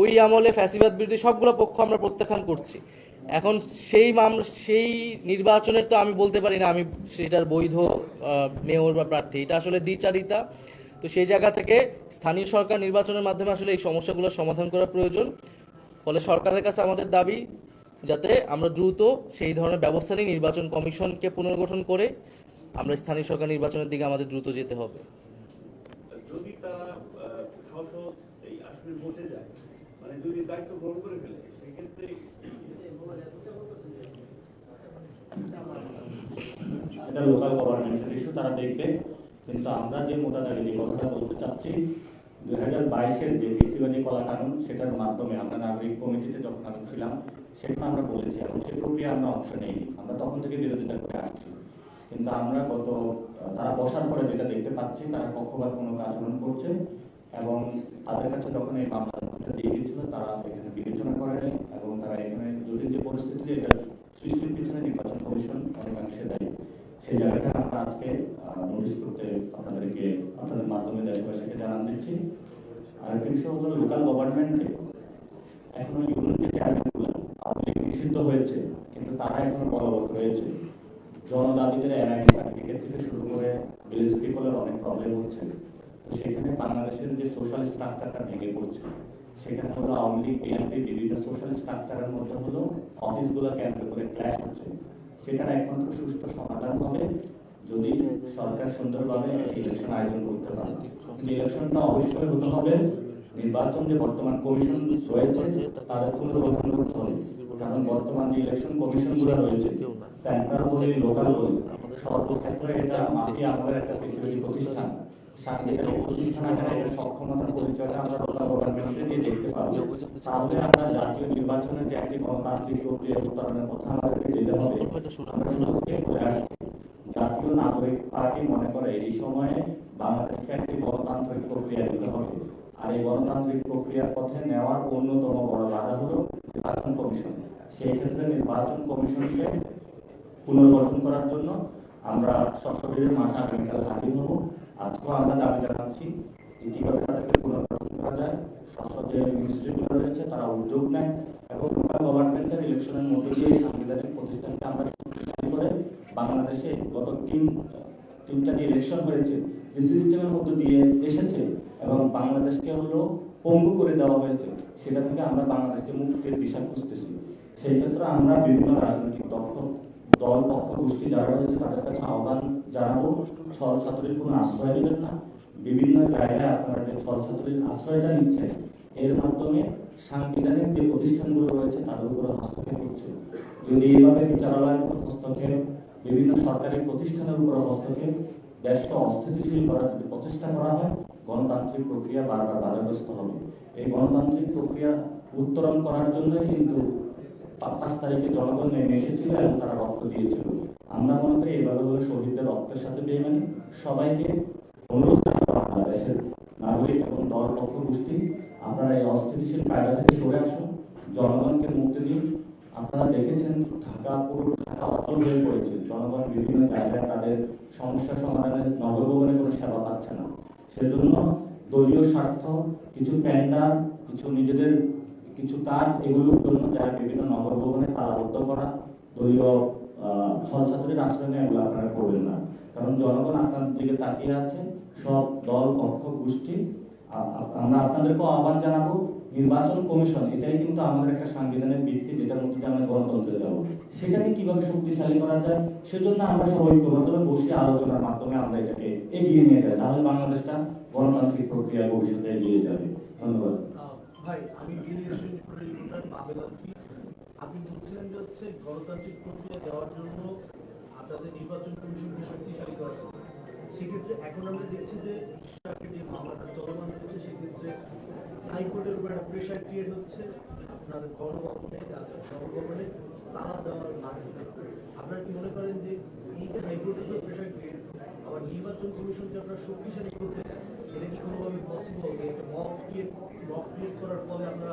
ওই আমলে ফ্যাসিবাদ বিরোধী সবগুলো পক্ষ আমরা প্রত্যাখ্যান করছি। এখন সেই সেই নির্বাচনের তো আমি বলতে পারি না, আমি সেটার বৈধ মেয়র বা প্রার্থী। এটা আসলে দ্বিচারিতা। তো সেই জায়গা থেকে স্থানীয় সরকার নির্বাচনের মাধ্যমে আসলে এই সমস্যাগুলোর সমাধান করা প্রয়োজন। ফলে সরকারের কাছে আমাদের দাবি, যাতে আমরা দ্রুত সেই ধরনের ব্যবস্থা নিয়ে নির্বাচন কমিশনকে পুনর্গঠন করে আমরা স্থানীয় সরকার নির্বাচনের দিকে আমাদের দ্রুত যেতে হবে। যদি তারা এই আসনে বসে যায় মানে যদি দায়িত্ব গ্রহণ করে ফেলে। সেক্ষেত্রে লোকাল গভর্নমেন্টের ইস্যু তারা দেখবে। কিন্তু আমরা যে মোটাদারি যে কথাটা বলতে চাচ্ছি হাজার বাইশের যে কলা কানুন সেটার মাধ্যমে আমরা নাগরিক কমিটিতে যখন আমি ছিলাম আমরা বলেছি এবং সেই প্রক্রিয়া আমরা অংশ নেইনি। আমরা তখন থেকে বিরোধিতা করে আসছি। কিন্তু আমরা গত, তারা বসার পরে যেটা দেখতে পাচ্ছি, তারা পক্ষপাত কোনো আচরণ করছে। এবং তাদের কাছে যখন এই মামলাটা দিয়ে গিয়েছিল, তারা এখানে বিবেচনা করেনি এবং তারা এখানে জটিল যে পরিস্থিতি, এটা সৃষ্টির পিছনে নির্বাচন কমিশন অনেকাংশে দায়ী। সেই জায়গাটা আমরা আজকে নোটিশ করতে আপনাদেরকে, আপনাদের মাধ্যমে দেশবাসীকে জানান দিচ্ছি। আর একটা বিষয় হলো লোকাল গভর্নমেন্টে এখনও ইউনিয়ন যে চেয়ারম্যানগুলো নিষিদ্ধ হয়েছে, কিন্তু তারা এখনও বলবৎ রয়েছে। জনদাবিদের এনআইডি সার্টিফিকেট থেকে শুরু করে ভিলেজ পিপলের অনেক প্রবলেম হচ্ছে। সেখানে বাংলাদেশের যে সোশ্যাল স্ট্রাকচারটা ভেঙে পড়ছে সেখানে হলো আওয়ামী লীগ বিএনপি বিভিন্ন সোশ্যাল স্ট্রাকচারের মধ্যে হলো অফিসগুলো কেন্দ্র করে ক্ল্যাশ হচ্ছে। সেটার একমাত্র সুষ্ঠু সমাধান হবে যদি সরকার সুন্দরভাবে ইলেকশন আয়োজন করতে পারে। ইলেকশনটা অবশ্যই হতে হবে। নির্বাচন যে বর্তমান কমিশন রয়েছে তাদের পুনর্গঠন করতে হবে। কারণ বর্তমান যে ইলেকশন কমিশনগুলো রয়েছে সেন্ট্রাল বলি লোকাল বলি, সর্বক্ষেত্রে এটা মাফিয়া আমাদের একটা প্রতিষ্ঠান। সাংবিধানিক প্রতিষ্ঠান এখানে সক্ষমতার পরিচয়টা আমরা লোকাল গভর্নমেন্টে দিয়ে দেখতে পাবো। তাহলে আমরা জাতীয় নির্বাচনের যে একটি গণতান্ত্রিক প্রক্রিয়া উত্তরণের কথা আমাদেরকে যেতে হবে। আমরা শুরু থেকে বলে আসছি জাতীয় নাগরিক পার্টি মনে করে এই সময়ে বাংলাদেশকে একটি গণতান্ত্রিক প্রক্রিয়া দিতে হবে। আর এই গণতান্ত্রিক প্রক্রিয়ার পথে নেওয়ার অন্যতম বড় বাধা হলো নির্বাচন কমিশন। সেই ক্ষেত্রে নির্বাচন কমিশনকে পুনর্গঠন করার জন্য আমরা সশরীরের মাঠে আগামীকাল হাজির হব। আজকেও আমরা দাবি জানাচ্ছি যে কীভাবে তাদেরকে পুনর্গঠন করা যায়, সংসদ যে মিনিস্ট্রিগুলো রয়েছে, তারা উদ্যোগ নেয় এবং লোকাল গভর্নমেন্টের ইলেকশনের মধ্য দিয়ে সাংবিধানিক প্রতিষ্ঠানকে আমরা শক্তিশালী করে বাংলাদেশে গত তিন, তিনটা যে ইলেকশন হয়েছে, যে সিস্টেমের মধ্য দিয়ে এসেছে এবং বাংলাদেশকে হলো পঙ্গু করে দেওয়া হয়েছে, সেটা থেকে আমরা বাংলাদেশকে মুক্তির দিশা খুঁজতেছি। সেই ক্ষেত্রে আমরা বিভিন্ন রাজনৈতিক দক্ষ দল, পক্ষ গোষ্ঠী যারা রয়েছে, তাদের কাছে আহ্বান জানাব ছল ছাত্রীর কোনো আশ্রয় নেবেন না। বিভিন্ন জায়গায় আপনারা যে ছল ছাত্রীর আশ্রয়টা নিচ্ছেন, এর মাধ্যমে সাংবিধানিক যে প্রতিষ্ঠানগুলো রয়েছে, তাদের উপর হস্তক্ষেপ করছে। যদি এইভাবে বিচারালয়ের উপর হস্তক্ষেপ, বিভিন্ন সরকারি প্রতিষ্ঠানের উপর হস্তক্ষেপ দেশকে অস্থিতিশীল করার যদি প্রচেষ্টা করা হয়, গণতান্ত্রিক প্রক্রিয়া বারবার বাধাগ্রস্ত হবে। এই গণতান্ত্রিক প্রক্রিয়া উত্তরণ করার জন্য কিন্তু পাঁচ তারিখে জনগণ নেমে এসেছিল এবং তারা রক্ত দিয়েছিল। আমরা মনে করি এভাবে হলে শহীদদের রক্তের সাথে বেমানি সবাইকে অনুরোধ জানাব নাগরিক এবং দল পক্ষ গোষ্ঠী, আপনারা এই অস্থিতিশীল কায়দা থেকে সরে আসুন, জনগণকে মুক্তি দিন। আপনারা দেখেছেন ঢাকা, পুরো ঢাকা অচল হয়ে পড়েছে। জনগণ বিভিন্ন জায়গায় তাদের সমস্যা সমাধানের নগর ভবনে কোনো সেবা পাচ্ছে না। সেজন্য দলীয় স্বার্থ, কিছু প্যান্ডার কিছু নিজেদের, কিছু তার এগুলোর জন্য যারা বিভিন্ন নগর ভবনে তালাবদ্ধ করা, দলীয় আহ, ছাত্রছাত্রীর আশ্রয় নেয় এগুলো আপনারা করবেন না। কারণ জনগণ আপনার দিকে তাকিয়ে আছে সব দল পক্ষ গোষ্ঠী। আমরা আপনাদেরকেও আহ্বান জানাব নির্বাচন কমিশন এটাই কিন্তু আমাদের একটা সাংবিধানিক ভিত্তি যেটার মধ্যে আমরা গণতন্ত্রে যাব। সেটাকে কীভাবে শক্তিশালী করা যায় সেজন্য আমরা সবাই ঐক্যবদ্ধভাবে বসে আলোচনার মাধ্যমে আমরা এটাকে এগিয়ে নিয়ে যাই। তাহলে বাংলাদেশটা গণতান্ত্রিক প্রক্রিয়া ভবিষ্যতে এগিয়ে যাবে। ধন্যবাদ। ভাই আমি আপনি বলছিলেন হচ্ছে গণতান্ত্রিক প্রক্রিয়া দেওয়ার জন্য আপনাদের নির্বাচন কমিশনকে শক্তিশালী করা। সেক্ষেত্রে এখন আমরা দেখছি যে মামলাটা চলমান হচ্ছে সেক্ষেত্রে হাইকোর্টের উপর একটা প্রেশার ক্রিয়েট হচ্ছে আপনার গণভবনে দেওয়ার মাধ্যমে আপনারা কি মনে করেন যে হাইকোর্টের উপর প্রেশার ক্রিয়েট আবার নির্বাচন কমিশনকে আপনারা শক্তিশালী করতে এটা কি কোনোভাবে পসিবল একটা মক ক্রিয়েট মক ক্রিয়েট করার ফলে আমরা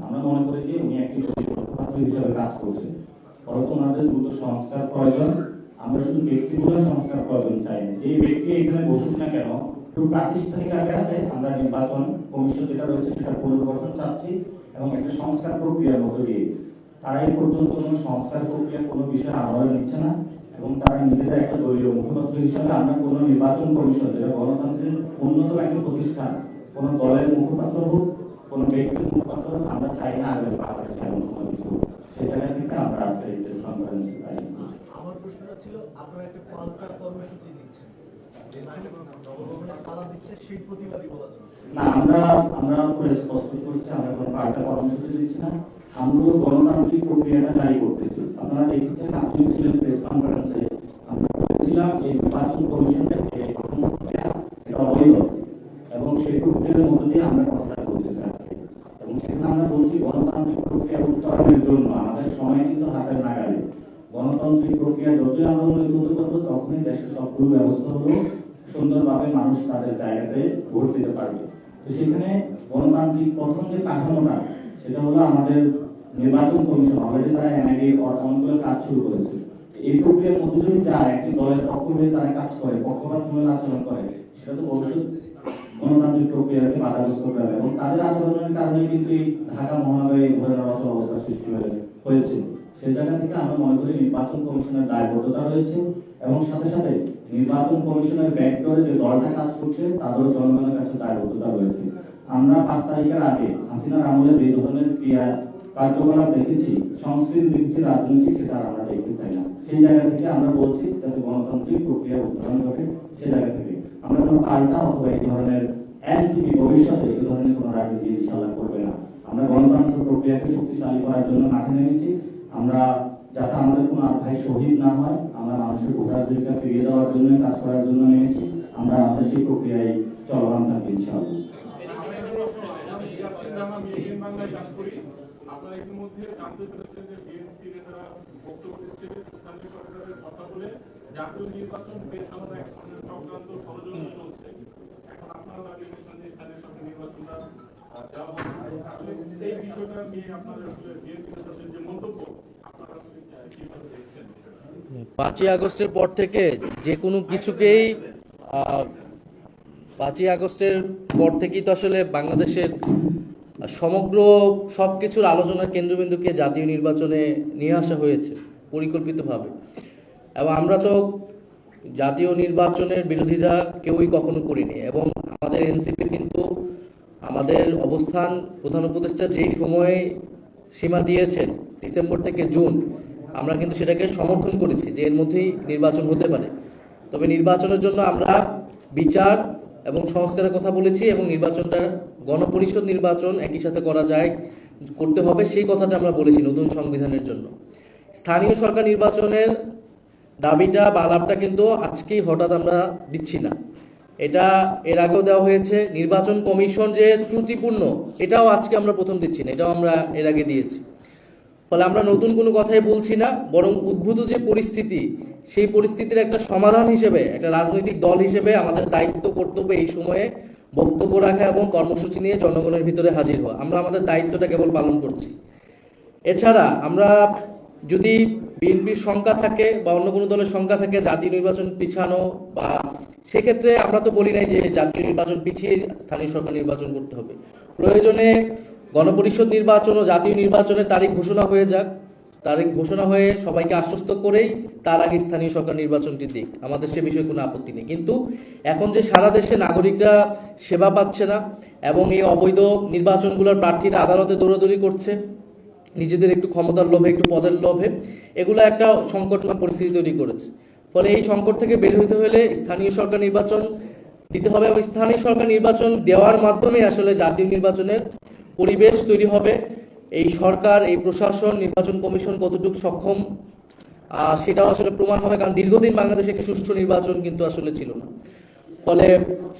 আমরা মনে করি যে উনি একটি পক্ষপাত হিসেবে কাজ করছেন। ফলত ওনাদের দ্রুত সংস্কার প্রয়োজন। আমরা শুধু ব্যক্তিগত সংস্কার প্রয়োজন চাই না। যে ব্যক্তি এখানে বসুক না কেন, একটু প্রাতিষ্ঠানিক আকারে আমরা নির্বাচন কমিশন যেটা রয়েছে সেটা পুনর্গঠন চাচ্ছি এবং একটা সংস্কার প্রক্রিয়ার মধ্যে দিয়ে। তারা এই পর্যন্ত কোনো সংস্কার প্রক্রিয়া, কোনো বিষয়ে আহ্বান নিচ্ছে না এবং তারা নিজেদের একটা দলীয় মুখপাত্র হিসাবে আমরা কোনো নির্বাচন কমিশন, যেটা গণতন্ত্রের অন্যতম একটা প্রতিষ্ঠান, কোন দলের মুখপাত্র হোক কোন ব্যক্তির মুখপাত্র আমরা চাই না আগে বাংলাদেশে এমন কোনো কিছু। জায়গা থেকে আমরা আজকে এই কনফারেন্সে আমার প্রশ্নটা ছিল আপনারা একটা পাল্টা কর্মসূচি দিচ্ছেন। না আমরা আমরা প্রেস প্রস্তুত করছি আমরা কোনো পাল্টা কর্মসূচি দিচ্ছি না। আমরা গণতান্ত্রিক প্রক্রিয়াটা জারি করতেছি। আপনারা দেখেছেন আপনি ছিলেন প্রেস কনফারেন্সে আমরা বলেছিলাম এই নির্বাচন কমিশনের যে গঠন প্রক্রিয়া এটা অবৈধ। এবং সেই প্রক্রিয়ার মধ্য দিয়ে আমরা বলতেছি আজকে এবং সেখানে আমরা বলছি, গণতান্ত্রিক প্রক্রিয়া উত্তরণের জন্য, আমাদের সময় কিন্তু হাতের নাগালে। গণতান্ত্রিক প্রক্রিয়া যতই আমরা উন্নত করব তখনই দেশের সবগুলো ব্যবস্থা সুন্দরভাবে মানুষ তাদের জায়গাতে ভোট দিতে পারবে। তো সেখানে গণতান্ত্রিক প্রথম যে কাঠামোটা, সেটা হলো আমাদের নির্বাচন কমিশন। অলরেডি তারা এনআইডি অনেকগুলো কাজ শুরু করেছে। এই প্রক্রিয়ার মধ্যে যদি যায়, একটি দলের পক্ষ হয়ে তারা কাজ করে, পক্ষপাতমূলক আচরণ করে, সেটা তো ভবিষ্যৎ গণতান্ত্রিক প্রক্রিয়াকে বাধাগ্রস্ত করে এবং তাদের আচরণের কারণে কিন্তু এই ঢাকা মহানগরে ধরনের অচল অবস্থা সৃষ্টি হয়েছে। সেই জায়গা থেকে আমরা মনে করি নির্বাচন কমিশনের দায়বদ্ধতা রয়েছে এবং সাথে সাথে নির্বাচন কমিশনের ব্যাকডোরে যে দলটা কাজ করছে, তাদেরও জনগণের কাছে দায়বদ্ধতা রয়েছে। আমরা পাঁচ তারিখের আগে হাসিনার আমলে যে ধরনের ক্রিয়া কার্যকলাপ দেখেছি, সংস্কৃতি ভিত্তিক রাজনীতি সেটা আর আমরা দেখতে চাই না। সেই জায়গা থেকে আমরা বলছি যাতে গণতান্ত্রিক প্রক্রিয়া উত্তরণ ঘটে সেই জায়গা থেকে আমরা কোনো পাল্টা অথবা এই ধরনের এনসিপি ভবিষ্যতে এই ধরনের কোনো রাজনীতি ইনশাল্লাহ করবে না। আমরা গণতন্ত্র প্রক্রিয়াকে শক্তিশালী করার জন্য মাঠে নেমেছি। আমরা যাতে আমাদের কোনো আর শহীদ না হয়, আমরা মানুষের ভোটাধিকার ফিরিয়ে দেওয়ার জন্য কাজ করার জন্য নেমেছি। আমরা আমাদের সেই প্রক্রিয়ায় চলমান থাকি আলাদা পাঁচই আগস্টের পর থেকে যে কোনো কিছুকেই পাঁচই আগস্টের পর থেকেই তো আসলে বাংলাদেশের সমগ্র সবকিছুর আলোচনার কেন্দ্রবিন্দুকে জাতীয় নির্বাচনে নিয়ে আসা হয়েছে, পরিকল্পিতভাবে। এবং আমরা তো জাতীয় নির্বাচনের বিরোধিতা কেউই কখনো করিনি এবং আমাদের এনসিপির কিন্তু আমাদের অবস্থান প্রধান উপদেষ্টা যেই সময়ে সীমা দিয়েছেন ডিসেম্বর থেকে জুন, আমরা কিন্তু সেটাকে সমর্থন করেছি যে এর মধ্যেই নির্বাচন হতে পারে। তবে নির্বাচনের জন্য আমরা বিচার এবং সংস্কারের কথা বলেছি এবং নির্বাচনটা গণপরিষদ নির্বাচন একই সাথে করা যায়, করতে হবে, সেই কথাটা আমরা বলেছি নতুন সংবিধানের জন্য। স্থানীয় সরকার নির্বাচনের দাবিটা বা লাভটা কিন্তু আজকেই হঠাৎ আমরা দিচ্ছি না। এটা এর আগেও দেওয়া হয়েছে, নির্বাচন কমিশন যে ত্রুটিপূর্ণ, এটাও আজকে আমরা প্রথম দিচ্ছি না, এটাও আমরা এর আগে দিয়েছি। ফলে আমরা নতুন কোনো কথাই বলছি না, বরং উদ্ভূত যে পরিস্থিতি, সেই পরিস্থিতির একটা সমাধান হিসেবে, একটা রাজনৈতিক দল হিসেবে আমাদের দায়িত্ব কর্তব্য এই সময়ে বক্তব্য রাখা এবং কর্মসূচি নিয়ে জনগণের ভিতরে হাজির হওয়া। আমরা আমাদের দায়িত্বটা কেবল পালন করছি। এছাড়া আমরা যদি বিএনপির সংখ্যা থাকে বা অন্য কোনো দলের সংখ্যা থাকে, জাতীয় নির্বাচন পিছানো বা সেক্ষেত্রে আমরা তো বলি নাই যে জাতীয় নির্বাচন পিছিয়ে স্থানীয় সরকার নির্বাচন করতে হবে। প্রয়োজনে গণপরিষদ নির্বাচন ও জাতীয় নির্বাচনের তারিখ ঘোষণা হয়ে যাক। তারিখ ঘোষণা হয়ে সবাইকে আশ্বস্ত করেই তার আগে স্থানীয় সরকার নির্বাচনটি দিক। আমাদের সে বিষয়ে কোনো আপত্তি নেই। কিন্তু এখন যে সারা দেশে নাগরিকরা সেবা পাচ্ছে না এবং এই অবৈধ নির্বাচনগুলোর প্রার্থীরা আদালতে দৌড়াদৌড়ি করছে নিজেদের একটু ক্ষমতার লোভে, একটু পদের লোভে, এগুলো একটা সংকটময় পরিস্থিতি তৈরি করেছে। ফলে এই সংকট থেকে বের হতে হলে স্থানীয় সরকার নির্বাচন দিতে হবে এবং স্থানীয় সরকার নির্বাচন দেওয়ার মাধ্যমে আসলে জাতীয় নির্বাচনের পরিবেশ তৈরি হবে। এই সরকার, এই প্রশাসন, নির্বাচন কমিশন কতটুকু সক্ষম সেটাও আসলে প্রমাণ হবে, কারণ দীর্ঘদিন বাংলাদেশে একটি সুষ্ঠু নির্বাচন কিন্তু আসলে ছিল না। ফলে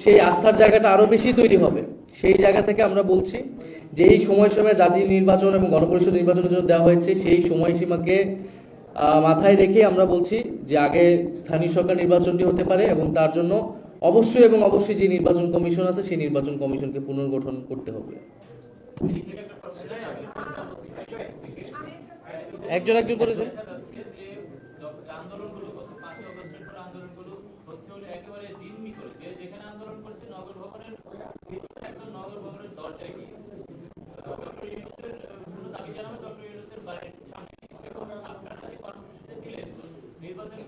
সেই আস্থার জায়গাটা আরও বেশি তৈরি হবে। সেই জায়গা থেকে আমরা বলছি যে এই সময়সীমা জাতীয় নির্বাচন এবং গণপরিষদ নির্বাচনের জন্য দেওয়া হয়েছে সেই সময়সীমাকে মাথায় রেখে আমরা বলছি যে আগে স্থানীয় সরকার নির্বাচনটি হতে পারে এবং তার জন্য অবশ্যই এবং অবশ্যই যে নির্বাচন কমিশন আছে সেই নির্বাচন কমিশনকে পুনর্গঠন করতে হবে। একজন একজন করে নির্বাচন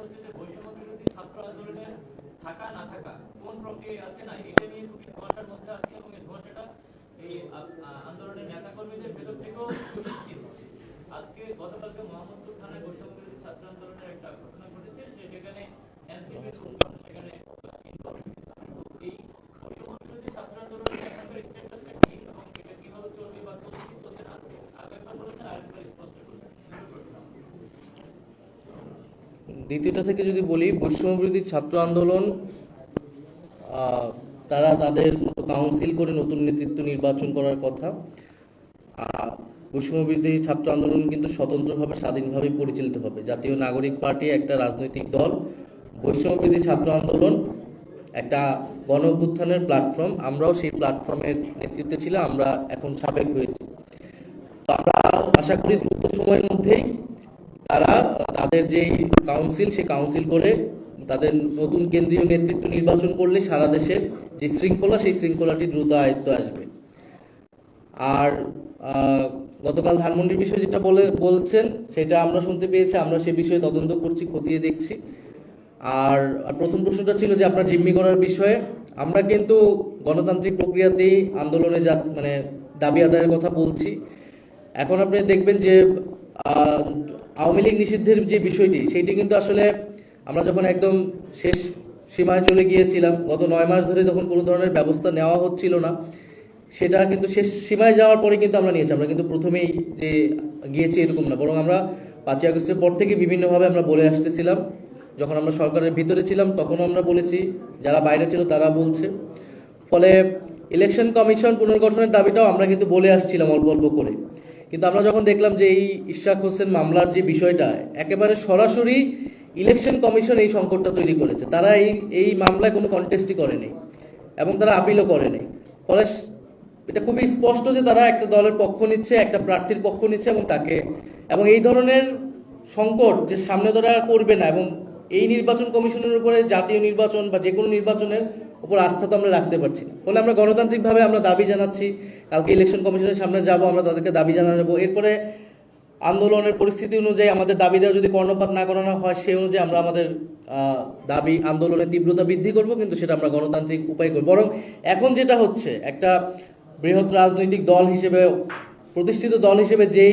হচ্ছে যে বৈষম্য ছাত্র আন্দোলনের থাকা, না থাকা, কোন প্রক্রিয়ায় আছে না, এটা নিয়ে খুবই এই আন্দোলনের নেতা কর্মীদের ভেতর থেকেও সুনিশ্চিত হচ্ছে আজকে গতকালকে মোহাম্মদপুর থানায় বৈষম্য ছাত্র আন্দোলনের একটা ঘটনা ঘটেছে যে সেখানে এনসিপির সেখানে involved হয়েছে। তো এই বৈষম্য বিরোধী ছাত্র আন্দোলনের এখনকার স্ট্যাটাসটা কি এবং এটা কীভাবে চলবে বা চলছে চলছে না আগেরবার বলেছেন আরেকবার স্পষ্ট করছেন দ্বিতীয়টা থেকে যদি বলি বৈষম্যবিরোধী ছাত্র আন্দোলন আহ, তারা তাদের কাউন্সিল করে নতুন নেতৃত্ব নির্বাচন করার কথা বৈষম্যবিরোধী ছাত্র আন্দোলন কিন্তু স্বতন্ত্রভাবে, স্বাধীনভাবে পরিচালিত হবে। জাতীয় নাগরিক পার্টি, একটা রাজনৈতিক দল বৈষম্যবিরোধী ছাত্র আন্দোলন, একটা গণ অভ্যুত্থানের প্ল্যাটফর্ম আমরাও সেই প্ল্যাটফর্মের নেতৃত্বে ছিলাম, আমরা এখন সাবেক হয়েছি। তো আমরা আশা করি দ্রুত সময়ের মধ্যেই তারা, তাদের যে কাউন্সিল সেই কাউন্সিল করে তাদের নতুন কেন্দ্রীয় নেতৃত্ব নির্বাচন করলে সারা দেশের যে শৃঙ্খলা, সেই শৃঙ্খলাটি দ্রুত আয়ত্ত আসবে। আর গতকাল ধানমন্ডির বিষয়ে যেটা বলে, বলছেন, সেটা আমরা শুনতে পেয়েছি, আমরা সে বিষয়ে তদন্ত করছি, খতিয়ে দেখছি। আর প্রথম প্রশ্নটা ছিল যে আপনার জিম্মি করার বিষয়ে। আমরা কিন্তু গণতান্ত্রিক প্রক্রিয়াতেই আন্দোলনে যা মানে দাবি আদায়ের কথা বলছি। এখন আপনি দেখবেন যে আওয়ামী লীগ নিষিদ্ধের যে বিষয়টি সেইটি কিন্তু আসলে আমরা যখন একদম শেষ সীমায় চলে গিয়েছিলাম, গত নয় মাস ধরে যখন কোনো ধরনের ব্যবস্থা নেওয়া হচ্ছিল না। সেটা কিন্তু শেষ সীমায় যাওয়ার পরে কিন্তু আমরা নিয়েছি। আমরা কিন্তু প্রথমেই যে গিয়েছি এরকম না। বরং আমরা পাঁচই আগস্টের পর থেকে বিভিন্নভাবে আমরা বলে আসতেছিলাম। যখন আমরা সরকারের ভিতরে ছিলাম, তখনও আমরা বলেছি। যারা বাইরে ছিল, তারা বলছে। ফলে ইলেকশন কমিশন পুনর্গঠনের দাবিটাও আমরা কিন্তু বলে আসছিলাম অল্প অল্প করে। কিন্তু আমরা যখন দেখলাম যে এই ইশরাক হোসেন মামলার যে বিষয়টা, একেবারে সরাসরি ইলেকশন কমিশন এই সংকটটা তৈরি করেছে। তারা এই এই মামলায় কোনো কন্টেস্টই করেনি এবং তারা আপিলও করেনি। ফলে এটা খুবই স্পষ্ট যে তারা একটা দলের পক্ষ নিচ্ছে, একটা প্রার্থীর পক্ষ নিচ্ছে এবং তাকে। এবং এই ধরনের সংকট যে সামনে তারা করবে না এবং এই নির্বাচন কমিশনের উপরে জাতীয় নির্বাচন বা যে কোনো নির্বাচনের উপর আস্থা তো আমরা রাখতে পারছি না। ফলে আমরা গণতান্ত্রিকভাবে আমরা দাবি জানাচ্ছি, কালকে ইলেকশন কমিশনের সামনে যাব, আমরা তাদেরকে দাবি জানাব। এরপরে আন্দোলনের পরিস্থিতি অনুযায়ী আমাদের দাবি দেওয়া যদি কর্ণপাত না করানো হয় সেই অনুযায়ী আমরা আমাদের দাবি আন্দোলনের তীব্রতা বৃদ্ধি করব, কিন্তু সেটা আমরা গণতান্ত্রিক উপায় করব। বরং এখন যেটা হচ্ছে, একটা বৃহৎ রাজনৈতিক দল হিসেবে প্রতিষ্ঠিত দল হিসেবে যেই